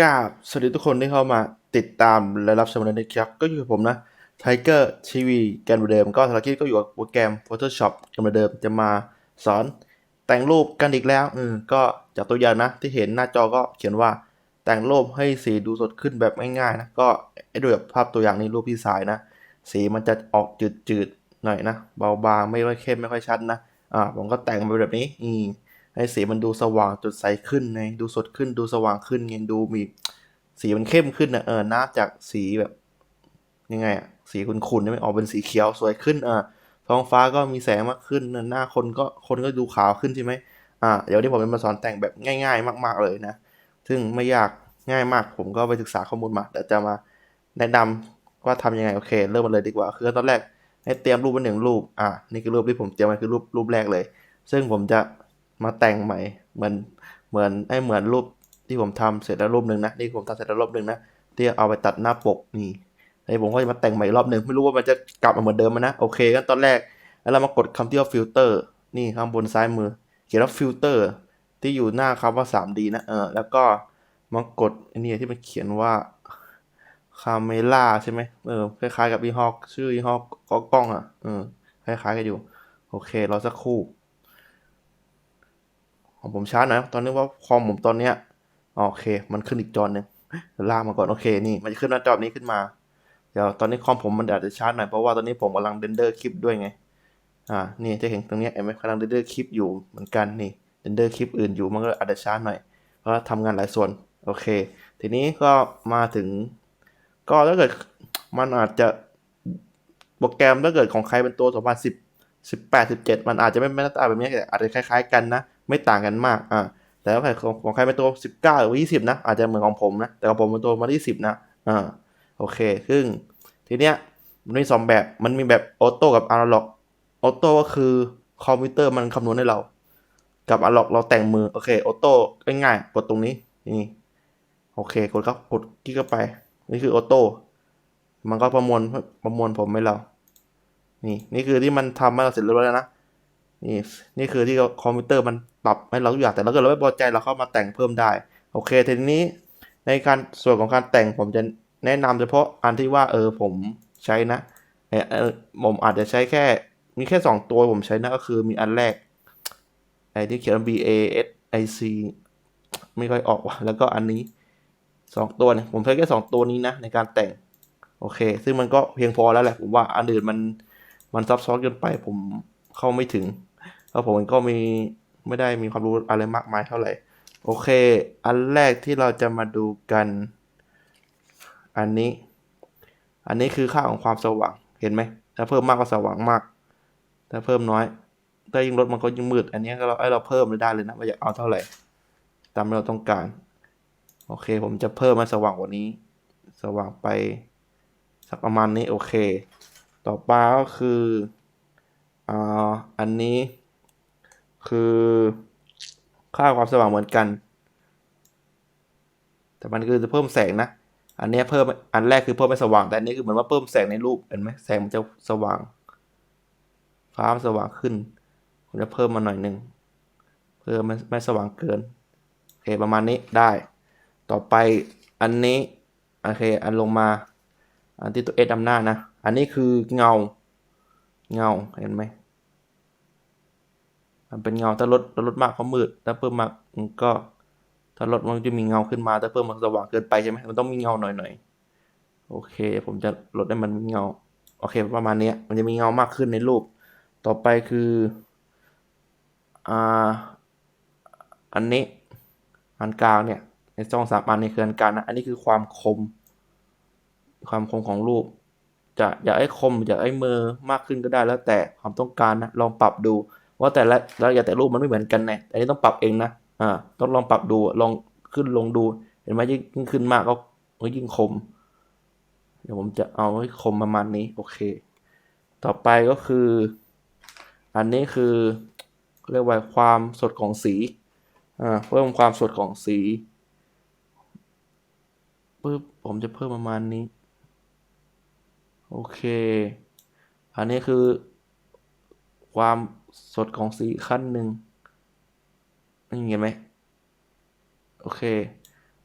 กราบสวัสดีทุกคนที่เข้ามาติดตามและรับชมในครับก็อยู่กับผมนะไทเกอร์ทีวีกันเหมือนเดิมก็ธุรกิจก็อยู่กับโปรแกรม Photoshop กันเหมือนเดิมจะมาสอนแต่งรูปกันอีกแล้วอืมก็จากตัวอย่างนะที่เห็นหน้าจอก็เขียนว่าแต่งรูปให้สีดูสดขึ้นแบบง่ายๆนะก็ไอ้ดูแบบภาพตัวอย่างนี้รูปพี่สายนะ สีมันจะออกจืดๆหน่อยนะเบาบางไม่ค่อยเข้มไม่ค่อยชัดนะอ่าผมก็แต่งไปแบบนี้อืม ให้สีมันดูสว่างจุดใสขึ้นไงดูสดขึ้นดูสว่างขึ้นไงดูมีสีมันเข้มขึ้นนะเออน้าจากสีแบบ ยังไงอะสีขุ่นๆเนี่ยมันออกเป็นสีเขียวสวยขึ้นอ่าท้องฟ้าก็มีแสงมากขึ้นหน้าคนก็คนก็ดูขาวขึ้นใช่ไหมอ่าเดี๋ยวนี้ผมจะมาสอนแต่งแบบง่าย ๆ มากๆเลยนะ ซึ่งไม่ยากง่ายมาก ผมก็ไปศึกษาข้อมูลมาเดี๋ยวจะมาแนะนำว่าทำยังไงโอเค เริ่มมาเลยดีกว่า คือตอนแรกให้เตรียมรูปมาหนึ่งรูปอ่านี่คือรูปที่ผมเตรียมมาคือรูปรูปแรกเลย ซึ่งผมจะ มาแต่งใหม่เหมือนเหมือนให้เหมือนรูปที่ผมทำเสร็จแล้วรูปหนึ่งนะนี่ผมทำเสร็จแล้วรูปหนึ่งนะที่เอาไปตัดหน้าปกนี่ไอ้ผมก็จะมาแต่งใหม่รอบหนึ่งไม่รู้ว่ามันจะกลับมาเหมือนเดิมไหมนะโอเคกันตอนแรกแล้วเรามากดคำที่ว่าฟิลเตอร์นี่ข้างบนซ้ายมือ เขียนว่าฟิลเตอร์ที่อยู่หน้าคำว่า 3D นะเออแล้วก็มากดอันนี้ที่มันเขียนว่าคาเมล่าใช่ไหมเออคล้ายๆกับยี่ห้อชื่อยี่ห้อกล้องอะเออคล้ายๆกันอยู่ โอเครอสักครู่ ของผมช้าหน่อยนะตอนนี้ว่าคอมผมตอนเนี้ยโอเค มันขึ้นอีกจอหนึ่งลากมาก่อนโอเคนี่มันจะขึ้นหน้าจอนี้ขึ้นมา เดี๋ยวตอนนี้คอมผมมันอาจจะช้าหน่อยเพราะว่าตอนนี้ผมกำลังเรนเดอร์คลิปด้วยไงอ่านี่จะเห็นตรงเนี้ยเห็มกำลังเรนเดอร์คลิปอยู่เหมือนกันนี่เรนเดอร์คลิปอื่นอยู่มันก็อาจจะช้าหน่อยเพราะทำงานหลายส่วนโอเค ทีนี้ก็มาถึง ก็ถ้าเกิดมันอาจจะโปรแกรมถ้าเกิดของใครเป็นตัว 2010 18 17 มันอาจจะไม่ไม่หน้าตาแบบนี้แต่อาจจะคล้าย ๆ กันนะ ไม่ต่างกันมากอ่าแต่ถ้าใครของของใครเป็นตัว 19 หรือ20 นะ อาจจะเหมือนของผมนะ แต่ของผมเป็นตัวมาที่ 10 นะอ่าโอเคซึ่งทีเนี้ยมันมีสองแบบมันมีแบบออโต้กับอนาล็อกออโต้ก็คือคอมพิวเตอร์มันคำนวณให้เรา กับอนาล็อกเราแต่งมือ โอเคออโต้ง่ายๆกดตรงนี้นี่โอเคกดครับกดคลิกเข้าไป นี่คือออโต้มันก็ประมวลประมวลผมให้เรา นี่นี่คือที่มันทำให้เราเสร็จเรียบร้อยแล้วนะนี่นี่คือที่คอมพิวเตอร์มัน ปรับให้เราทุกอย่างแต่ถ้าเกิดเราไม่พอใจเราเข้ามาแต่งเพิ่มได้ โอเคทีนี้ในการส่วนของการแต่งผมจะแนะนำเฉพาะอันที่ว่าเออผมใช้นะเออเออผมอาจจะใช้แค่มีแค่สองตัวผมใช้นะก็คือมีอันแรกไอ้ที่เขียนว่า B A S I C ไม่ค่อยออกว่ะแล้วก็อันนี้สองตัวเนี่ยผมใช้แค่สองตัวนี้นะในการแต่งโอเค ซึ่งมันก็เพียงพอแล้วแหละผมว่าอันอื่นมันมันซับซ้อนเกินไปผมเข้าไม่ถึงแล้วผมก็มี ไม่ได้มีความรู้อะไรมากมายเท่าไหร่ โอเค อันแรกที่เราจะมาดูกัน อันนี้ อันนี้คือค่าของความสว่าง เห็นไหม ถ้าเพิ่มมากก็สว่างมาก ถ้าเพิ่มน้อยถ้ายิ่งลดมันก็ยิ่งมืด อันนี้ก็เราให้เราเพิ่มได้เลยนะว่าอยากเอาเท่าไหร่ ตามที่เราต้องการ โอเค ผมจะเพิ่มมันสว่างกว่านี้ สว่างไปสักประมาณนี้โอเค ต่อไปก็คืออ่าอันนี้ คือค่าความสว่างเหมือนกัน แต่มันคือจะเพิ่มแสงนะ อันนี้เพิ่มอันแรกคือเพิ่มไม่สว่าง แต่อันนี้คือเหมือนว่าเพิ่มแสงในรูปเห็นไหมแสงมันจะสว่าง ฟ้ามันสว่างขึ้นผมจะเพิ่มมาหน่อยหนึ่งเพื่อไม่ไม่สว่างเกินโอเคประมาณนี้ได้ ต่อไปอันนี้โอเคอันลงมา อันที่ตัวเอสดำหน้านะ อันนี้คือเงาเงาเห็นไหม มันเป็นเงาถ้าลดถ้าลดมากก็มืดถ้าเพิ่มมากมันก็ถ้าลดมันจะมีเงาขึ้นมาถ้าเพิ่มมันสว่างเกินไปใช่ไหมมันต้องมีเงาหน่อยหน่อยโอเค ผมจะลดให้มันมีเงาโอเคประมาณนี้มันจะมีเงามากขึ้นในรูป ต่อไปคืออ่าอันนี้อันกลางเนี่ยในช่องสามอันนี้คืออันกลางนะอันนี้คือความคม ความคมของรูป จะอยากให้คมอยากให้มือมากขึ้นก็ได้แล้วแต่ความต้องการนะลองปรับดู ว่าแต่ละแล้วอย่าแต่รูปมันไม่เหมือนกันนะอันนี้ต้องปรับเองนะอ่าต้องลองปรับดูลองขึ้นลงดู เห็นไหมยิ่งขึ้นมากก็ก็ยิ่งคม เดี๋ยวผมจะเอาให้คมประมาณนี้โอเค ต่อไปก็คือ อันนี้คือเรียกว่าความสดของสีอ่าเพิ่มความสดของสีปึ๊บผมจะเพิ่มประมาณนี้ โอเค อันนี้คือความ สดของสีขั้นหนึ่งนี่เห็นไหมโอเค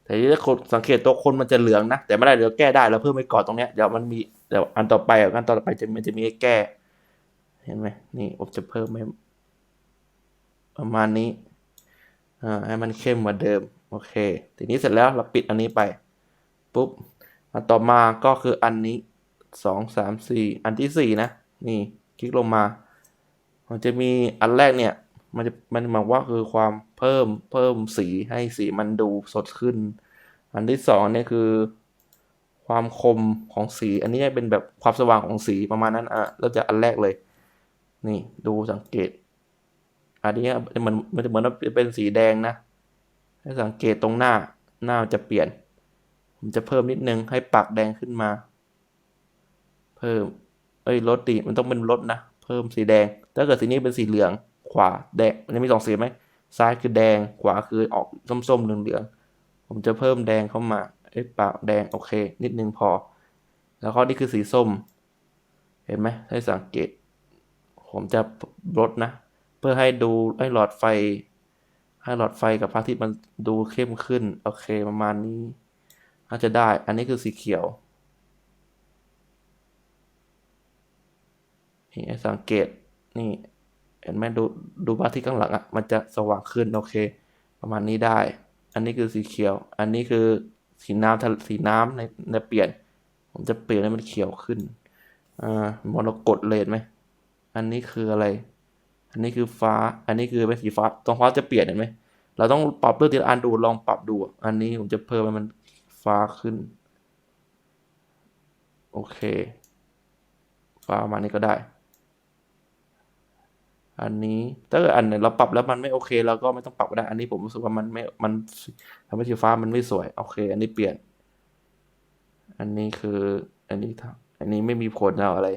แต่ที่ถ้าสังเกตตัวคนมันจะเหลืองนะ แต่ไม่ได้เดี๋ยวแก้ได้เราเพิ่มไปก่อนตรงเนี้ยเดี๋ยวมันมีเดี๋ยวอันต่อไปอันต่อไปจะมันจะมีให้แก้ เห็นไหมนี่ผมจะเพิ่มให้ประมาณนี้อ่าให้มันเข้มกว่าเดิมโอเค ทีนี้เสร็จแล้วเราปิดอันนี้ไปปุ๊บอันต่อมาก็คืออันนี้สองสามสี่อันที่สี่นะ นี่ คลิกลงมา มันจะมีอันแรกเนี่ย มันจะมันหมายว่าคือความเพิ่มเพิ่มสีให้สีมันดูสดขึ้น อันที่สองเนี่ยคือ ความคมของสี อันนี้เป็นแบบความสว่างของสีประมาณนั้นอะเราจะอันแรกเลย นี่ดูสังเกต อันนี้มันมันจะเหมือนว่าเป็นสีแดงนะให้สังเกตตรงหน้าหน้าจะเปลี่ยน ผมจะเพิ่มนิดนึงให้ปากแดงขึ้นมา เพิ่ม เอ้ยลดดิมันต้องเป็นลดนะ พิ่มสีแดง ถ้าเกิดสีนี้เป็นสีเหลือง ขวาแดงมันจะมีสองสีไหมซ้ายคือแดง ขวาคือออกส้มๆเหลืองๆผมจะเพิ่มแดงเข้ามา เอ้ยปากแดงโอเค นิดนึงพอ แล้วก็นี่คือสีส้ม เห็นไหมให้สังเกต ผมจะลดนะ เพื่อให้ดูให้หลอดไฟ ให้หลอดไฟกับพระอาทิตย์มันดูเข้มขึ้น โอเคประมาณนี้น่าจะได้ อันนี้คือสีเขียว นี่ให้สังเกตนี่เห็นไหมดูดูพระอาทิตย์ข้างหลังอะมันจะสว่างขึ้น โอเค ประมาณนี้ได้ อันนี้คือสีเขียว อันนี้คือสีน้ำสีน้ำในในเปลี่ยน ผมจะเปลี่ยนให้มันเขียวขึ้นอ่ามรกตเลยเห็นไหมอันนี้คืออะไร อันนี้คือฟ้า อันนี้คือเป็นสีฟ้าตรงฟ้าจะเปลี่ยนเห็นไหมเราต้องปรับเลือกทีละอันดูลองปรับดู อันนี้ผมจะเพิ่มให้มันฟ้าขึ้น โอเค ฟ้าประมาณนี้ก็ได้ อันนี้ถ้าเกิดอันไหนเราปรับแล้วมันไม่โอเคเราก็ไม่ต้องปรับก็ได้ อันนี้ผมรู้สึกว่ามันไม่มันทำให้สีฟ้ามันไม่สวยโอเค อันนี้เปลี่ยน อันนี้คืออันนี้ทอันนี้ไม่มีผลเอาอะไร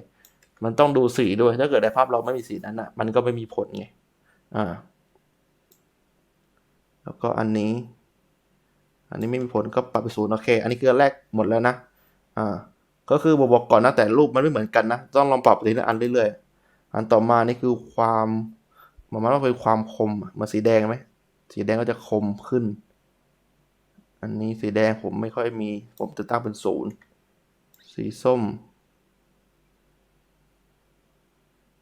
มันต้องดูสีด้วย ถ้าเกิดในภาพเราไม่มีสีนั้นอะ มันก็ไม่มีผลไงอ่า แล้วก็อันนี้ อันนี้ไม่มีผลก็ปรับไปศูนย์โอเค อันนี้คือแรกหมดแล้วนะอ่าก็คือบบอกก่อนนะแต่รูปมันไม่เหมือนกันนะต้องลองปรับทีละอันเรื่อยๆ อันต่อมานี่คือความมันมันต้องเป็นความคมเหมันสีแดงไหมสีแดงก็จะคมขึ้น อันนี้สีแดงผมไม่ค่อยมี ผมจะตั้งเป็นศูนย์สีส้ม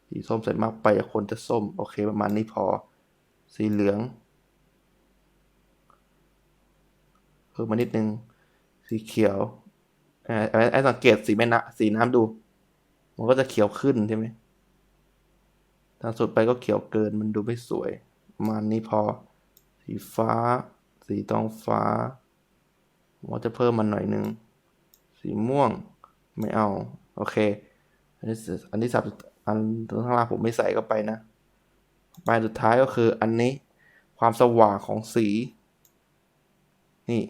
สีส้มใส่มากไปคนจะส้ม โอเคประมาณนี้พอ สีเหลืองเพิ่มมานิดนึง สีเขียวไอ้ไอ้ไอ้สังเกตสีแม่น้ำสีน้ำดู มันก็จะเขียวขึ้นใช่ไหม ทางสุดไปก็เขียวเกินมันดูไม่สวยมาณนี้พอ สีฟ้า สีทองฟ้าผมก็จะเพิ่มมันหน่อยนึง สีม่วงไม่เอา โอเค อันนี้อันที่สับอันข้างล่างผมไม่ใส่เข้าไปนะไปสุดท้ายก็คืออันนี้ความสว่างของสี นี่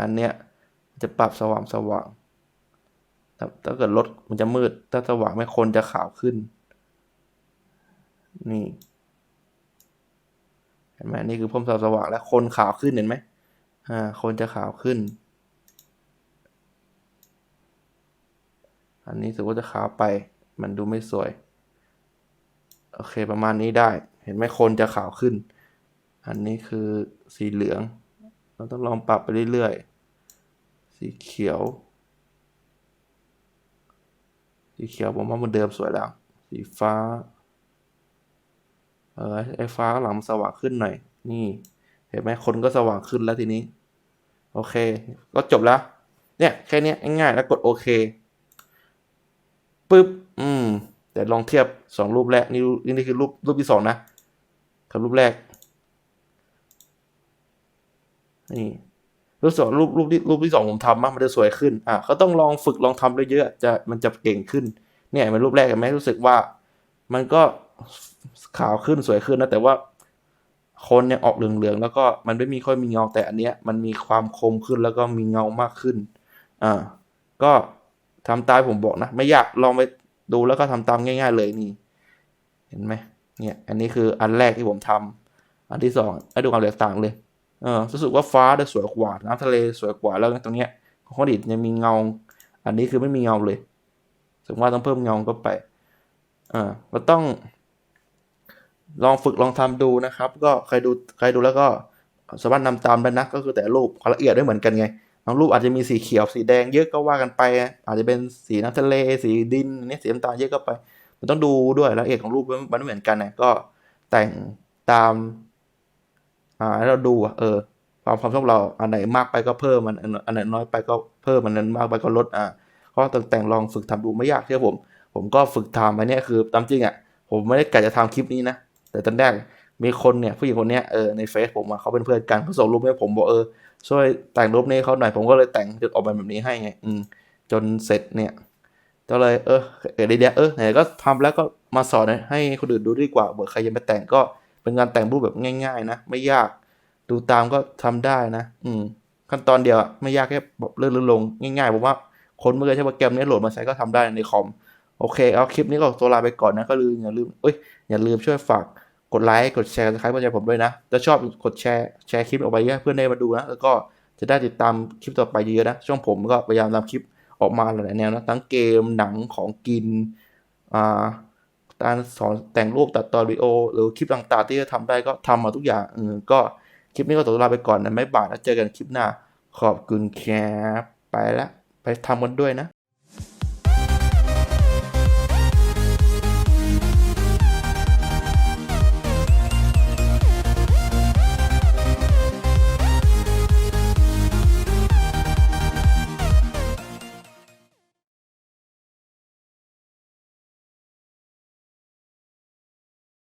อันเนี้ยจะปรับสว่างสว่างถ้าเกิดลดมันจะมืด ถ้าสว่างไม่คนจะขาวขึ้น นี่เห็นไหมนี่คือเพิ่มควาสว่างและคนขาวขึ้นเห็นไหมอ่าคนจะขาวขึ้น อันนี้ถือว่าจะขาวไป มันดูไม่สวย โอเคประมาณนี้ได้ เห็นไหมคนจะขาวขึ้น อันนี้คือสีเหลือง เราต้องลองปรับไปเรื่อยๆ สีเขียว สีเขียวผมว่ามันเดิมสวยแล้ว สีฟ้า เออไอ้ฟ้าหลังสว่างขึ้นหน่อย นี่ เห็นไหมคนก็สว่างขึ้นแล้วทีนี้ โอเค ก็จบแล้ว เนี่ย แค่นี้ง่ายๆแล้วกดโอเคปึ๊บ อืม แต่ลองเทียบสองรูปแรก นี่นี่คือรูปรูปที่สองนะกับรูปแรก นี่รูปสองรูปรูปที่รูปที่สองผมทำมามันจะสวยขึ้น อะก็ต้องลองฝึกลองทำเยอะๆจะมันจะเก่งขึ้น เนี่ยมันรูปแรกเห็นไหมรู้สึกว่า มันก็ ขาวขึ้นสวยขึ้นนะแต่ว่าคนยังออกเหลืองๆแล้วก็มันไม่มีค่อยมีเงาแต่อันเนี้ยมันมีความคมขึ้นแล้วก็มีเงามากขึ้นอ่าก็ทำตามผมบอกนะ ไม่ยากลองไปดูแล้วก็ทำตามง่าย ๆ เลยนี่ เห็นไหมเนี่ยอันนี้คืออันแรกที่ผมทำอันที่สองให้ดูความแตกต่างเลยเออรู้สึกว่าฟ้าได้สวยกว่าน้ำทะเลสวยกว่าแล้วตรงเนี้ยของคนอื่นยังมีเงา อันนี้คือไม่มีเงาเลยถึงว่าต้องเพิ่มเงาเข้าไปอ่าก็ต้อง ลองฝึกลองทำดูนะครับ ก็ใครดูใครดูแล้วก็สามารถนำตามได้นะก็คือแต่รูปความละเอียดไม่เหมือนกันไงบางรูปอาจจะมีสีเขียวสีแดงเยอะก็ว่ากันไป อาจจะเป็นสีน้ำทะเล สีดินอันนี่สีน้ำตาลเยอะก็ไป มันต้องดูด้วยรายละเอียดของรูปมันไม่เหมือนกันนะก็แต่งตามอ่าให้เราดูเออความความชอบเราอันไหนมากไปก็เพิ่มมันอันไหนน้อยไปก็เพิ่มมันนั้นมากไปก็ลดอ่าก็แต่งแต่งลองฝึกทำดูไม่ยากเชื่อผม ผมก็ฝึกทำอันนี้คือตามจริงอะผมไม่ได้กะจะทำคลิปนี้นะ แต่ตอนแรกมีคนเนี่ยผู้หญิงคนเนี้ยเออในเฟซผมอะเขาเป็นเพื่อนกันเขาส่งรูปให้ผมบอกเออช่วยแต่งรูปนี้เขาหน่อยผมก็เลยแต่งจนออกมาแบบนี้ให้ไงอืมจนเสร็จเนี่ยก็เลยเออเออเดียเออไหนก็ทำแล้วก็มาสอนให้คนอื่นดูดีกว่าเผื่อใครยังไม่แต่งก็เป็นงานแต่งรูปแบบง่าย ๆ นะ ไม่ยากดูตามก็ทำได้นะ อืมขั้นตอนเดียวไม่ยากแค่แบบเลื่อนลงง่ายๆผมว่าคนเมื่อใช้โปรแกรมนี้โหลดมาใช้ก็ทำได้ในคอมโอเคเอาคลิปนี้ก็ตัวลาไปก่อนนะก็ลืมอย่าลืมเอ้ยอย่าลืมช่วยฝาก กดไลค์กดแชร์คล้ายๆใจผมด้วยนะถ้าชอบกดแชร์แชร์คลิปออกไปให้เพื่อนได้มาดูนะแล้วก็จะได้ติดตามคลิปต่อไปเยอะนะช่องผมก็พยายามทำคลิปออกมาหลายแนวนะทั้งเกมหนังของกินอ่าการสอนแต่งรูปตัดต่อวิดีโอ หรือคลิปต่างๆที่จะทำได้ก็ทำมาทุกอย่างเออก็คลิปนี้ก็ตัวลาไปก่อนนะไม่บายแล้วเจอกันคลิปหน้า ขอบคุณครับไปละไปทำกันด้วยนะ